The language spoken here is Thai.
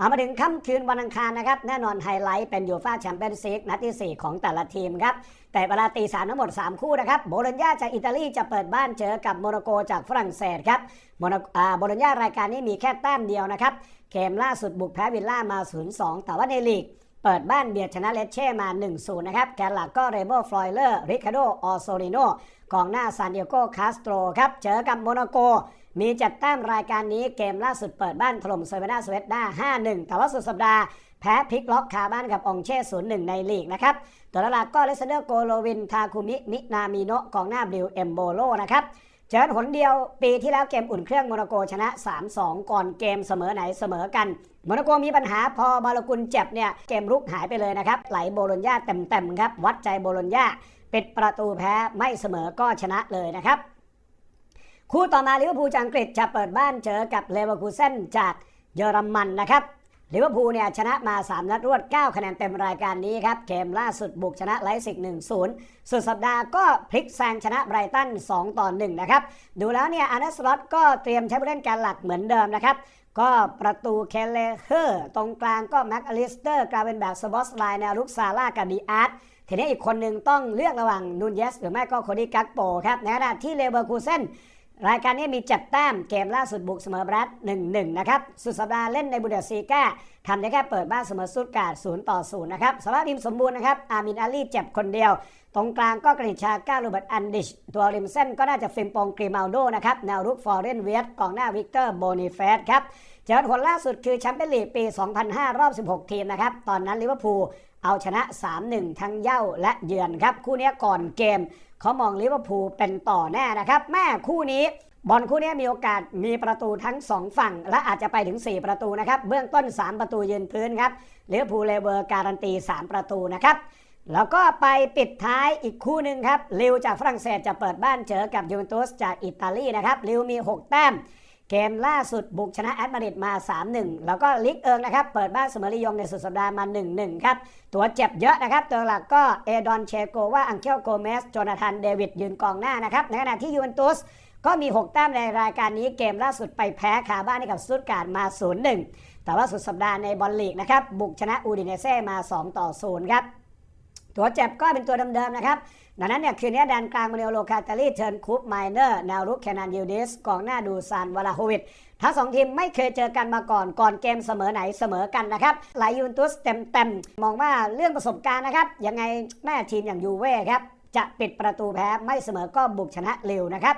เอามาถึงค่ำคืนวันอังคารนะครับ แน่นอนไฮไลท์เป็นยูฟ่าแชมเปี้ยนส์ลีกนัดที่ 4 ของแต่ละทีมครับ แต่เวลาตีสามทั้งหมด 3 คู่นะครับโบโลญญาจากอิตาลีจะเปิดบ้านเจอกับโมร็อกโกจากฝรั่งเศสครับโมร็อกอ่าโบโลญญารายการนี้มีแค่แต้มเดียวนะครับเกมล่าสุดบุกแพ้วิลล่ามา 0-2 แต่ว่าในลีกเปิดบ้านเบียดชนะเลสเช่มา 1-0 นะครับ แกนหลักก็เรโบฟลอยเลอร์ ริคาโด ออโซริโนกองหน้าซานเดียโก คาสโตรครับ เจอกับโมนาโก มีจัดแต้มรายการนี้เกมล่าสุดเปิดบ้านถล่มเซเวนาสเวตด้า5-1 แต่ว่าสุดสัปดาห์แพ้พลิกล็อกคาบ้านกับองเช่0-1ในลีกนะครับ ตัวหลักก็เลสเดอร์โกโลวิน ทาคุมิ มินามิโนะกองหน้าบิวเอมโบโลนะครับ เจอหนเดียวปีที่แล้วเกมอุ่นเครื่องโมนาโกชนะ 3-2 ก่อนเกมเสมอไหนเสมอกันโมนาโกมีปัญหาพอบาลกุลเจ็บเนี่ยเกมรุกหายไปเลยนะครับ ไหลโบโลญญาเต็มๆครับ วัดใจโบโลญญาปิดประตูแพ้ไม่เสมอก็ชนะเลยนะครับ คู่ต่อมาลิเวอร์พูลจากอังกฤษจะเปิดบ้านเจอกับเลเวอร์คูเซนจากเยอรมันนะครับลิเวอร์พูลเนี่ยชนะมา 3 นัดรวด 9 คะแนนเต็มรายการนี้ครับเกมล่าสุดบุกชนะไลซิก1-0 สุดสัปดาห์ก็พลิกแซงชนะไบรตัน 2 ต่อ 1 นะครับ ดูแล้วเนี่ยอาร์เนสลอตก็เตรียมใช้ผู้เล่นการหลักเหมือนเดิมนะครับ ก็ประตูเคเลเฮอร์ ตรงกลางก็แม็กอลิสเตอร์ กลายเป็นแบบสบอสไลน์แนวลุกซาร่ากับดีอาร์ตทีนี้อีกคนหนึ่งต้องเลือกระหว่างนูนเยสหรือไม่ก็โคดี้กักโปครับในขณะที่เลเวอร์คูเซน รายการนี้มีจัดแต้มเกมล่าสุดบุกเสมอบรด1-1นะครับสุดสัปดาห์เล่นในบุนเดสซีกาทำได้แค่เปิดบ้านเสมอสุดการ์ด0ต่อ0นะครับสภาพทีมสมบูรณ์นะครับอามินอาลีเจ็บคนเดียว ตรงกลางก็กริชาก้าโรเบิร์ตอันดิช ตัวริมเส้นก็น่าจะฟิมปองกรีมาลโดนะครับแนวรุกฟอร์เรนเวียตกองหน้าวิกเตอร์โบนิเฟสครับเจอผลล่าสุดคือแชมเปี้ยนลีกปี 2005 รอบ 16 ทีมนะครับตอนนั้นลิเวอร์พูลเอาชนะ 3-1 ทั้งเย่าและเยือนครับคู่นี้ก่อนเกม เขามองลิเวอร์พูลเป็นต่อแน่นะครับ แม่คู่นี้บอลคู่นี้มีโอกาสมีประตูทั้ง 2 ฝั่ง และอาจจะไปถึง 4 ประตูนะครับ เบื้องต้น 3 ประตูยืนพื้นครับลิเวอร์พูลเลเวอร์การันตี 3 ประตูนะครับ แล้วก็ไปปิดท้ายอีกคู่หนึ่งครับลิวจากฝรั่งเศสจะเปิดบ้านเจอกับยูเวนตุสจากอิตาลีนะครับลิวมี 6 แต้ม เกมล่าสุดบุกชนะแอตมาริดมา 3-1 แล้วก็ลิกเอิงนะครับ เปิดบ้านเสมอลียงในสุดสัปดาห์มา 1-1 ครับ ตัวเจ็บเยอะนะครับ ตัวหลักก็เอดอนเชโกว่าอังเคลโกเมสโจนาธานเดวิดยืนกองหน้านะครับ ในขณะที่ยูเวนตุสก็มี 6 แต้มในรายการนี้เกมล่าสุดไปแพ้คาบ้านให้กับสตุตการ์ดมา 0-1 แต่ว่าสุดสัปดาห์ในบอลลีกนะครับบุกชนะอูดิเนเซ่มา2ต่อ0ครับ ตัวเจ็บก็เป็นตัวเดิมๆนะครับ ดังนั้นเนี่ยคืนนี้แดนกลางมาเนลโลคาตาลีเทิร์นคูปไมเนอร์แนวรุกแคนันยูดิสกองหน้าดูซานวาลาโฮวิดทั้งสองทีมไม่เคยเจอกันมาก่อนก่อนเกมเสมอไหนเสมอกันนะครับหลายยูนตุสเต็มๆ มองว่าเรื่องประสบการณ์นะครับ ยังไงแม่ทีมอย่างยูเว่ครับ จะปิดประตูแพ้ไม่เสมอก็บุกชนะเร็วนะครับ